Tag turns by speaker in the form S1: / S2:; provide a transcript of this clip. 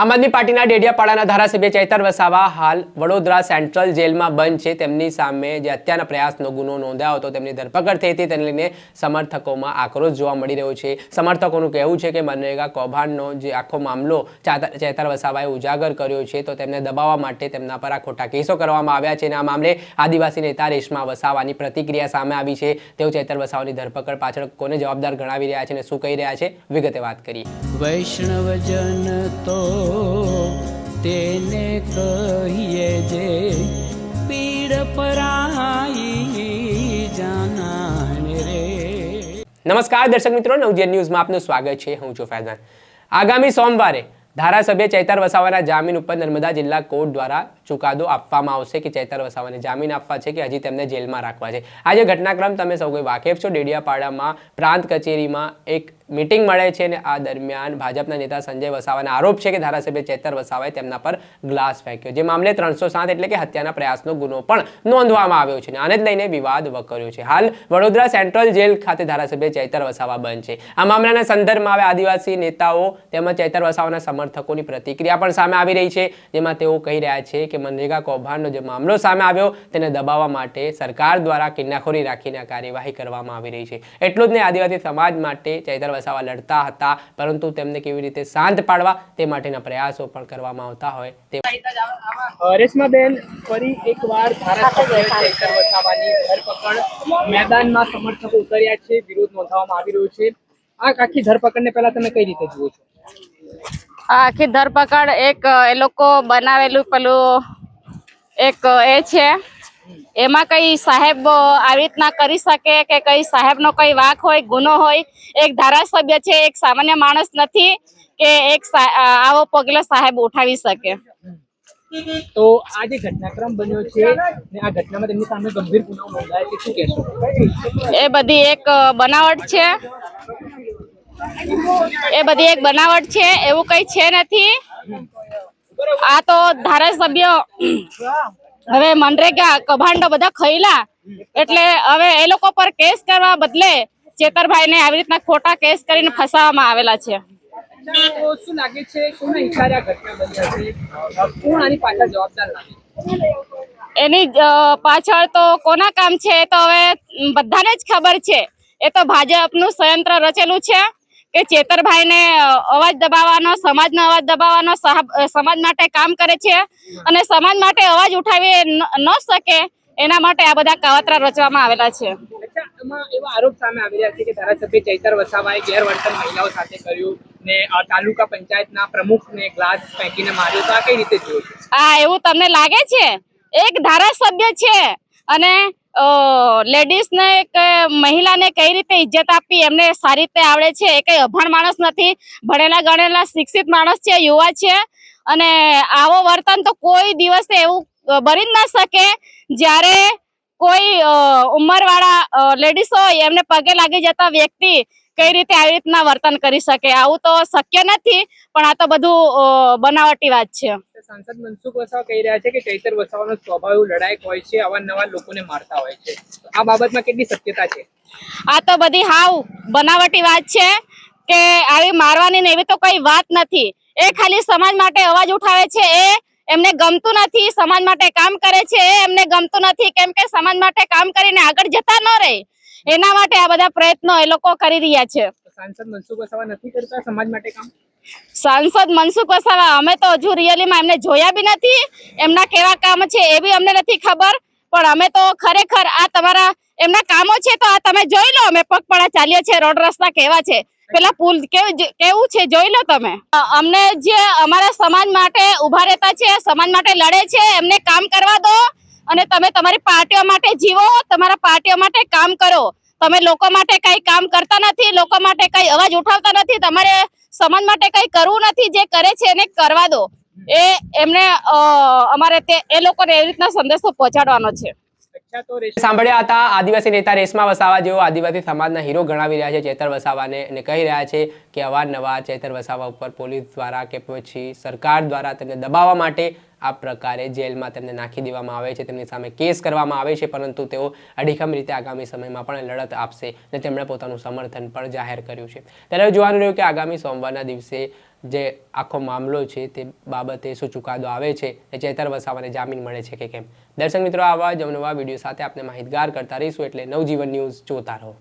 S1: આમ આદમી પાર્ટીના ડેડિયાપાડાના ધારાસભ્ય ચૈતર વસાવા હાલ વડોદરા સેન્ટ્રલ જેલમાં બંધ છે. તેમની સામે જે હત્યાના પ્રયાસનો ગુનો નોંધાયો હતો, તેમની ધરપકડ થઈ હતી. તેને લઈને સમર્થકોમાં આક્રોશ જોવા મળી રહ્યો છે. સમર્થકોનું કહેવું છે કે મનરેગા કૌભાંડનો જે આખો મામલો ચેતર વસાવાએ ઉજાગર કર્યો છે, તો તેમને દબાવવા માટે તેમના પર આ ખોટા કેસો કરવામાં આવ્યા છે અને આ મામલે આદિવાસી નેતા રેશમા વસાવાની પ્રતિક્રિયા સામે આવી છે. તેઓ ચૈતર વસાવાની ધરપકડ પાછળ કોને જવાબદાર ગણાવી રહ્યા છે અને શું કહી રહ્યા છે? વિગતે વાત કરીએ.
S2: વૈષ્ણવજન તો તેને કહીએ જે પીડ પરાઈ જાનાને રે.
S1: નમસ્કાર દર્શક મિત્રો, નવજીવન ન્યૂઝમાં આપનું સ્વાગત છે. હું છું ફૈઝાન. આગામી સોમવારે ધારાસભ્ય ચૈતર વસાવાના જામીન ઉપર નર્મદા જિલ્લા કોર્ટ દ્વારા ચુકાદો આપવામાં આવશે કે ચેતર વસાવાને જામીન આપવા છે કે હજી તેમને જેલમાં રાખવા છે. આજે ઘટનાક્રમ તમે સૌ કોઈ વાકેફ છો? ડેડિયાપાડામાં પ્રાંત કચેરીમાં એક મિટિંગ મળે છે અને આ દરમિયાન ભાજપના નેતા સંજય વસાવાના આરોપ છે કે ધારાસભ્ય ચેતર વસાવાએ તેમના પર ગ્લાસ ફેંક્યો. જે મામલે ત્રણસો સાત એટલે કે હત્યાના પ્રયાસનો ગુનો પણ નોંધવામાં આવ્યો છે અને આને જ લઈને વિવાદ વકર્યો છે. હાલ વડોદરા સેન્ટ્રલ જેલ ખાતે ધારાસભ્ય ચેતર વસાવા બંધ છે. આ મામલાના સંદર્ભમાં હવે આદિવાસી નેતાઓ તેમજ ચેતર વસાવાના સમર્થકોની પ્રતિક્રિયા પણ સામે આવી રહી છે, જેમાં તેઓ કહી રહ્યા છે કે મનરેગા કૌભાંડનો જે મામલો સામે આવ્યો તેને દબાવવા માટે સરકાર દ્વારા કિન્નાખોરી રાખીને કાર્યવાહી કરવામાં આવી રહી છે. એટલું જ નહીં, આદિવાસી સમાજ માટે ચૈતર વસાવા લડતા હતા, પરંતુ તેમને કેવી રીતે શાંત પાડવા તે માટેના પ્રયાસો પણ કરવામાં આવતા હોય તે
S3: રેશમાબેન ફરી એકવાર ચૈતર ધરપકડ મેદાનમાં સમર્થકો ઉતર્યા છે, વિરોધ નોંધાવવામાં આવી રહ્યો છે. આ આખી ધરપકડને પહેલા તમે કઈ રીતે જુઓ છો?
S4: આખી ધરપકડ એક એ લોકો બનાવેલું પેલું એક એ છે. એમાં કઈ સાહેબ આવી રીતના કરી શકે કે કઈ સાહેબનો કઈ વાક હોય ગુનો હોય? એક ધારાસભ્ય છે એક સામાન્ય માણસ નથી કે એક આવો પગલો સાહેબ ઉઠાવી શકે.
S3: તો આ જે ઘટનાક્રમ બન્યો છે ને આ ઘટનામાં તેમની સામે ગંભીર ગુનો નોંધાયા છે શું કહેશો?
S4: એ બધી એક બનાવટ છે. એ બધી એક બનાવટ છે એવું કઈ છે નથી. આ તો ધારાસભ્ય હવે મનરેગા કભાંડો બધા ખઈલા એટલે હવે એ લોકો પર કેસ કરવા બદલે ચેતરભાઈ ને આવી રીતના ખોટા કેસ કરીને ફસાવવામાં આવેલા છે.
S3: શું લાગે છે કોના ઈશારે ઘટના બની હશે કોણ આની પાછળ જવાબદાર લાગે
S4: એની પાછળ તો કોના કામ છે એ તો હવે બધાને જ ખબર છે. એ તો ભાજપનું સંયંત્ર રચેલું છે. કે ચેતરભાઈને અવાજ દબાવવાનો સમાજનો અવાજ દબાવવાનો સાહબ- સમાજ માટે કામ કરે છે અને સમાજ માટે અવાજ ઉઠાવી ન- શકે એના માટે આ બધા કાવતરા રચવામાં આવેલા છે.
S3: એવા આરોપ સામે આવી રહ્યા છે કે ધારાસભ્ય ચૈતર વસાવાએ ગેરવર્તન મહિલાઓ સાથે કર્યું ને તાલુકા પંચાયતના પ્રમુખને ગ્લાસ ફેંકીને માર્યો તો આ કઈ રીતે જોયું?
S4: હા એવું તમને લાગે છે? એક ધારાસભ્ય છે અને લેડીઝ ને કે મહિલાને કઈ રીતે ઇજ્જત આપી એમને સારી રીતે આવડે છે? એ કઈ અભણ માણસ નથી. ભણેલા ગણેલા શિક્ષિત માણસ છે, યુવા છે. અને આવો વર્તન તો કોઈ દિવસે એવું બની જ ના શકે જ્યારે કોઈ ઉંમરવાળા લેડીઝ હોય એમને પગે લાગી જતા વ્યક્તિ કઈ રીતે આવી રીતના વર્તન કરી શકે? આવું તો શક્ય નથી પણ આ તો બધું બનાવટી વાત છે.
S3: સાંસદ મનસુખ વસાવા કહી રહ્યા છે કે ચૈતર વસાવાનો સ્વભાવ લડાયક હોય છે અવારનવાર લોકોને મારતા હોય છે. આ બાબતમાં કેટલી સત્યતા છે?
S4: આ તો બધી હાવ બનાવટી વાત છે કે આવી મારવાની ને એવી તો કઈ વાત નથી. એ ખાલી સમાજ માટે અવાજ ઉઠાવે છે એ એમને ગમતું નથી સમાજ માટે કામ કરે છે એ એમને ગમતું નથી. કેમ કે સમાજ માટે કામ કરીને આગળ જતા ન રહે. એના માટે આ બધા પ્રયત્નો એ લોકો કરી રહ્યા છે.
S3: સાંસદ મનસુખ વસાવા નથી કરતા સમાજ માટે કામ?
S4: સાંસદ મનસુખ વસાવા અમે તો હજુ રિયલીમાં એમને જોયા બી નથી એમના કેવા કામ છે એ બી અમને નથી ખબર પણ અમે તો ખરેખર આ તમારા એમના કામો છે તો આ તમે જોઈ લો અમે પગપાળા ચાલીએ છીએ રોડ રસ્તા કેવા છે. પેલા પુલ કેવું છે જોઈ લો તમે. અમને જે અમારા સમાજ માટે ઊભા રહેતા છે સમાજ માટે લડે છે એમને કામ કરવા દો અને તમે તમારી પાર્ટીઓ માટે જીવો, તમારા પાર્ટીઓ માટે કામ કરો. તમે લોકો માટે કઈ કામ કરતા નથી, લોકો માટે કઈ અવાજ ઉઠાવતા નથી, તમારે સમાજ માટે કઈ કરવું નથી, જે કરે છે એને કરવા દો. એ એમને અમારે તે, એ લોકોને એવી રીતના સંદેશો પહોંચાડવાનો છે.
S1: સાંભળ્યા હતા આદિવાસી નેતા રેશમા વસાવા જેઓ આદિવાસી સમાજના હીરો ગણાવી રહ્યા છે ચેતર વસાવાને અને કહી રહ્યા છે કે અવારનવાર ચેતર વસાવા ઉપર પોલીસ દ્વારા કે પછી સરકાર દ્વારા તેમને દબાવવા માટે આ પ્રકારે જેલમાં તેમને નાખી દેવામાં આવે છે, તેમની સામે કેસ કરવામાં આવે છે, પરંતુ તેઓ અડીખમ રીતે આગામી સમયમાં પણ લડત આપશે અને તેમણે પોતાનું સમર્થન પણ જાહેર કર્યું છે. ત્યારે જોવાનું રહ્યું કે આગામી સોમવારના દિવસે જે આખો મામલો છે તે બાબતે શું ચુકાદો આવે છે એ ચેતર વસાવાને જામીન મળે છે કે કેમ? દર્શક મિત્રો, આવા જ નવા વીડિયો સાથે આપણે માહિતગાર કરતા રહીશું એટલે નવજીવન ન્યૂઝ જોતા રહો.